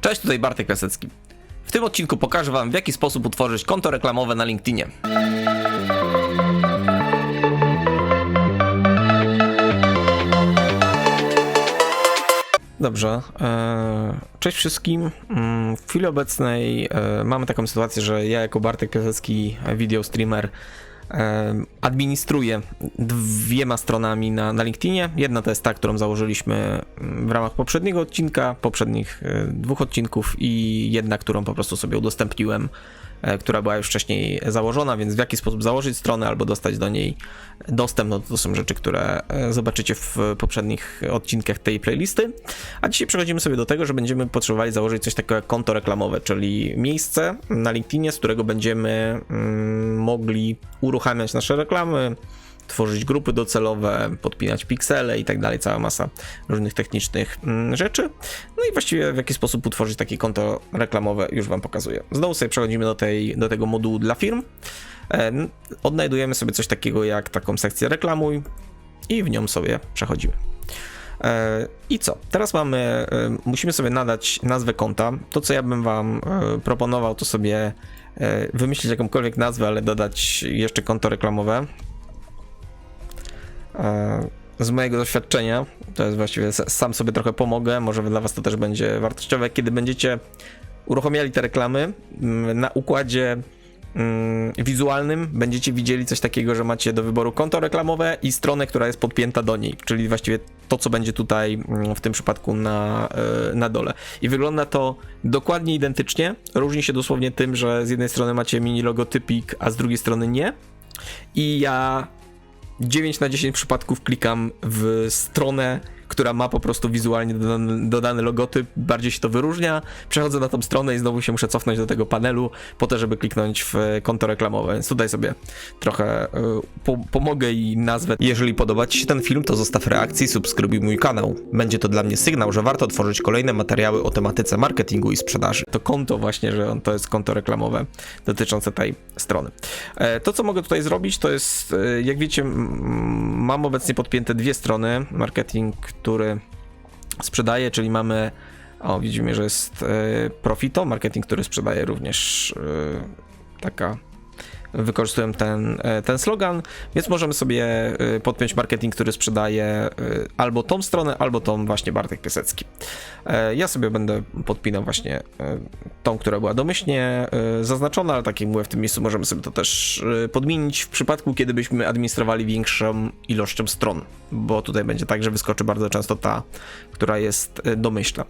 Cześć, tutaj Bartek Piasecki. W tym odcinku pokażę Wam, w jaki sposób utworzyć konto reklamowe na LinkedInie. Dobrze. e, Cześć wszystkim. Mm, W chwili obecnej e, mamy taką sytuację, że ja jako Bartek Piasecki, video streamer, e, administruję dwiema stronami na, na LinkedInie. Jedna to jest ta, którą założyliśmy mm, w ramach poprzedniego odcinka, poprzednich e, dwóch odcinków i jedna, którą po prostu sobie udostępniłem, e, która była już wcześniej założona, więc w jaki sposób założyć stronę albo dostać do niej dostęp, no to są rzeczy, które e, zobaczycie w poprzednich odcinkach tej playlisty. A dzisiaj przechodzimy sobie do tego, że będziemy potrzebowali założyć coś takiego jak konto reklamowe, czyli miejsce na LinkedInie, z którego będziemy mm, mogli uruchamiać nasze reklamy, tworzyć grupy docelowe, podpinać piksele i tak dalej, cała masa różnych technicznych mm, rzeczy. No i właściwie w jaki sposób utworzyć takie konto reklamowe już Wam pokazuję. Znowu sobie przechodzimy do, tej, do tego modułu dla firm. E, Odnajdujemy sobie coś takiego jak taką sekcję reklamuj i w nią sobie przechodzimy. E, I co? Teraz mamy, e, musimy sobie nadać nazwę konta. To, co ja bym Wam e, proponował, to sobie wymyślić jakąkolwiek nazwę, ale dodać jeszcze konto reklamowe. Z mojego doświadczenia, to jest właściwie sam sobie trochę pomogę, może dla Was to też będzie wartościowe, kiedy będziecie uruchamiali te reklamy na układzie mm, wizualnym będziecie widzieli coś takiego, że macie do wyboru konto reklamowe i stronę, która jest podpięta do niej, czyli właściwie to, co będzie tutaj mm, w tym przypadku na, e, na dole. I wygląda to dokładnie identycznie. Różni się dosłownie tym, że z jednej strony macie mini logotypik, a z drugiej strony nie. I ja 9 na 10 przypadków klikam w stronę, która ma po prostu wizualnie dodany, dodany logotyp, bardziej się to wyróżnia. Przechodzę na tą stronę i znowu się muszę cofnąć do tego panelu po to, żeby kliknąć w konto reklamowe. Więc tutaj sobie trochę y, po, pomogę i nazwę. Jeżeli podoba Ci się ten film, to zostaw reakcję i subskrybuj mój kanał. Będzie to dla mnie sygnał, że warto tworzyć kolejne materiały o tematyce marketingu i sprzedaży. To konto właśnie, że on, to jest konto reklamowe dotyczące tej strony. E, To, co mogę tutaj zrobić, to jest, e, jak wiecie, mam obecnie podpięte dwie strony. Marketing, który sprzedaje, czyli mamy, o widzimy, że jest e, Profito, marketing, który sprzedaje również e, taka wykorzystują ten, e, ten slogan, więc możemy sobie e, podpiąć marketing, który sprzedaje e, albo tą stronę, albo tą właśnie Bartek Piasecki. Ja sobie będę podpinał właśnie tą, która była domyślnie zaznaczona, ale tak jak mówię, w tym miejscu możemy sobie to też podmienić w przypadku, kiedy byśmy administrowali większą ilością stron, bo tutaj będzie tak, że wyskoczy bardzo często ta, która jest domyślna.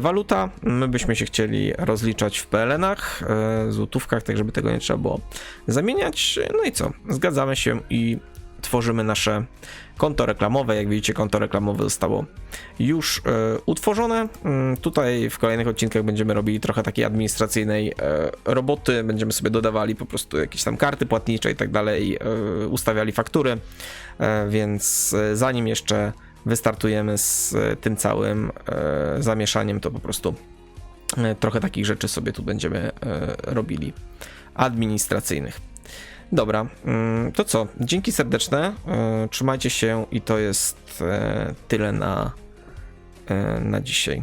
Waluta, my byśmy się chcieli rozliczać w PLN-ach, złotówkach, tak żeby tego nie trzeba było zamieniać. No i co? Zgadzamy się i tworzymy nasze konto reklamowe. Jak widzicie, konto reklamowe zostało już e, utworzone. Mm, Tutaj w kolejnych odcinkach będziemy robili trochę takiej administracyjnej e, roboty. Będziemy sobie dodawali po prostu jakieś tam karty płatnicze i tak dalej, e, ustawiali faktury. Więc zanim jeszcze wystartujemy z tym całym zamieszaniem, to po prostu trochę takich rzeczy sobie tu będziemy e, robili administracyjnych. Dobra, mm, to co? Dzięki serdeczne. e, Trzymajcie się i to jest e, tyle na, e, na dzisiaj.